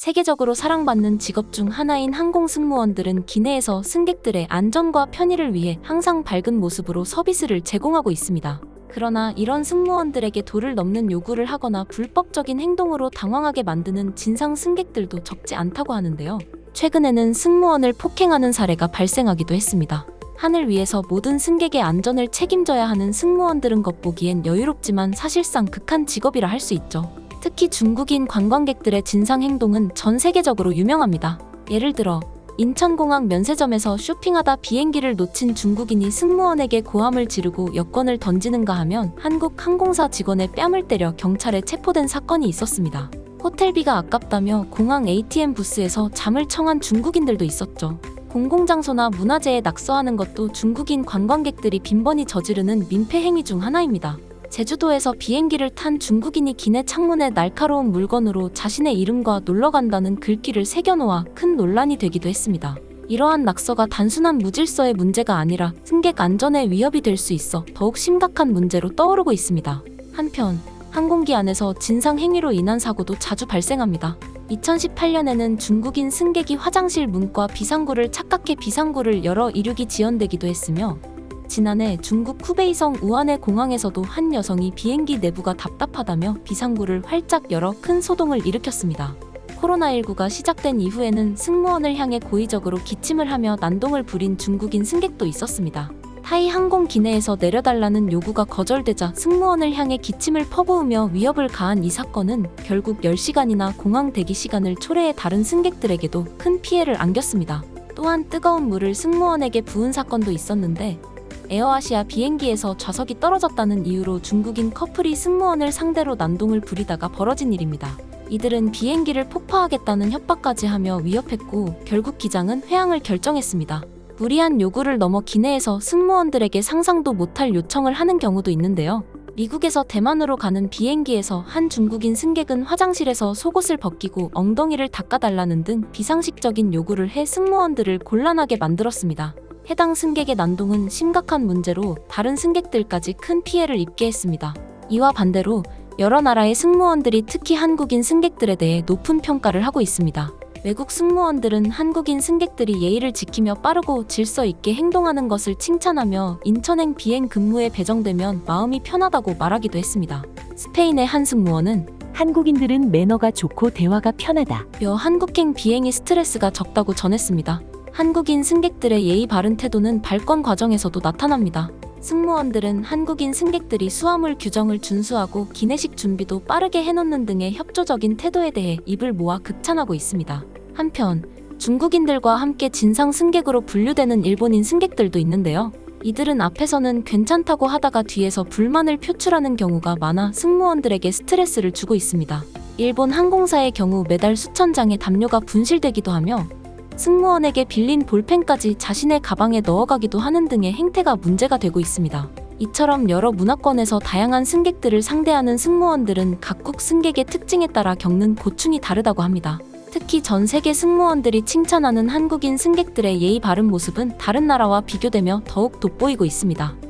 세계적으로 사랑받는 직업 중 하나인 항공 승무원들은 기내에서 승객들의 안전과 편의를 위해 항상 밝은 모습으로 서비스를 제공하고 있습니다. 그러나 이런 승무원들에게 도를 넘는 요구를 하거나 불법적인 행동으로 당황하게 만드는 진상 승객들도 적지 않다고 하는데요. 최근에는 승무원을 폭행하는 사례가 발생하기도 했습니다. 하늘 위에서 모든 승객의 안전을 책임져야 하는 승무원들은 겉보기엔 여유롭지만 사실상 극한 직업이라 할 수 있죠. 특히 중국인 관광객들의 진상 행동은 전 세계적으로 유명합니다. 예를 들어 인천공항 면세점에서 쇼핑하다 비행기를 놓친 중국인이 승무원에게 고함을 지르고 여권을 던지는가 하면 한국 항공사 직원의 뺨을 때려 경찰에 체포된 사건이 있었습니다. 호텔비가 아깝다며 공항 ATM 부스에서 잠을 청한 중국인들도 있었죠. 공공장소나 문화재에 낙서하는 것도 중국인 관광객들이 빈번히 저지르는 민폐 행위 중 하나입니다. 제주도에서 비행기를 탄 중국인이 기내 창문에 날카로운 물건으로 자신의 이름과 놀러 간다는 글귀를 새겨놓아 큰 논란이 되기도 했습니다. 이러한 낙서가 단순한 무질서의 문제가 아니라 승객 안전에 위협이 될 수 있어 더욱 심각한 문제로 떠오르고 있습니다. 한편 항공기 안에서 진상 행위로 인한 사고도 자주 발생합니다. 2018년에는 중국인 승객이 화장실 문과 비상구를 착각해 비상구를 열어 이륙이 지연되기도 했으며 지난해 중국 후베이성 우한의 공항에서도 한 여성이 비행기 내부가 답답하다며 비상구를 활짝 열어 큰 소동을 일으켰습니다. 코로나19가 시작된 이후에는 승무원을 향해 고의적으로 기침을 하며 난동을 부린 중국인 승객도 있었습니다. 타이 항공 기내에서 내려달라는 요구가 거절되자 승무원을 향해 기침을 퍼부으며 위협을 가한 이 사건은 결국 10시간이나 공항 대기 시간을 초래해 다른 승객들에게도 큰 피해를 안겼습니다. 또한 뜨거운 물을 승무원에게 부은 사건도 있었는데 에어아시아 비행기에서 좌석이 떨어졌다는 이유로 중국인 커플이 승무원을 상대로 난동을 부리다가 벌어진 일입니다. 이들은 비행기를 폭파하겠다는 협박까지 하며 위협했고 결국 기장은 회항을 결정했습니다. 무리한 요구를 넘어 기내에서 승무원들에게 상상도 못할 요청을 하는 경우도 있는데요. 미국에서 대만으로 가는 비행기에서 한 중국인 승객은 화장실에서 속옷을 벗기고 엉덩이를 닦아달라는 등 비상식적인 요구를 해 승무원들을 곤란하게 만들었습니다. 해당 승객의 난동은 심각한 문제로 다른 승객들까지 큰 피해를 입게 했습니다. 이와 반대로 여러 나라의 승무원들이 특히 한국인 승객들에 대해 높은 평가를 하고 있습니다. 외국 승무원들은 한국인 승객들이 예의를 지키며 빠르고 질서 있게 행동하는 것을 칭찬하며 인천행 비행 근무에 배정되면 마음이 편하다고 말하기도 했습니다. 스페인의 한 승무원은 한국인들은 매너가 좋고 대화가 편하다. 여 한국행 비행이 스트레스가 적다고 전했습니다. 한국인 승객들의 예의 바른 태도는 발권 과정에서도 나타납니다. 승무원들은 한국인 승객들이 수화물 규정을 준수하고 기내식 준비도 빠르게 해놓는 등의 협조적인 태도에 대해 입을 모아 극찬하고 있습니다. 한편 중국인들과 함께 진상 승객으로 분류되는 일본인 승객들도 있는데요. 이들은 앞에서는 괜찮다고 하다가 뒤에서 불만을 표출하는 경우가 많아 승무원들에게 스트레스를 주고 있습니다. 일본 항공사의 경우 매달 수천 장의 담요가 분실되기도 하며 승무원에게 빌린 볼펜까지 자신의 가방에 넣어가기도 하는 등의 행태가 문제가 되고 있습니다. 이처럼 여러 문화권에서 다양한 승객들을 상대하는 승무원들은 각국 승객의 특징에 따라 겪는 고충이 다르다고 합니다. 특히 전 세계 승무원들이 칭찬하는 한국인 승객들의 예의 바른 모습은 다른 나라와 비교되며 더욱 돋보이고 있습니다.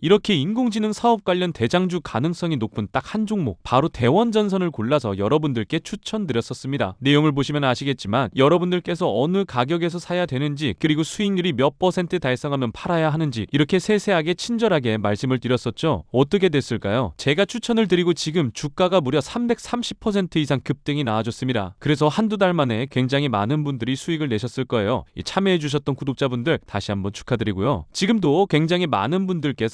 이렇게 인공지능 사업 관련 대장주 가능성이 높은 딱 한 종목 바로 대원전선을 골라서 여러분들께 추천드렸었습니다. 내용을 보시면 아시겠지만 여러분들께서 어느 가격에서 사야 되는지 그리고 수익률이 몇 퍼센트 달성하면 팔아야 하는지 이렇게 세세하게 친절하게 말씀을 드렸었죠. 어떻게 됐을까요? 제가 추천을 드리고 지금 주가가 무려 330% 이상 급등이 나와줬습니다. 그래서 한두 달 만에 굉장히 많은 분들이 수익을 내셨을 거예요. 이 참여해주셨던 구독자분들 다시 한번 축하드리고요. 지금도 굉장히 많은 분들께서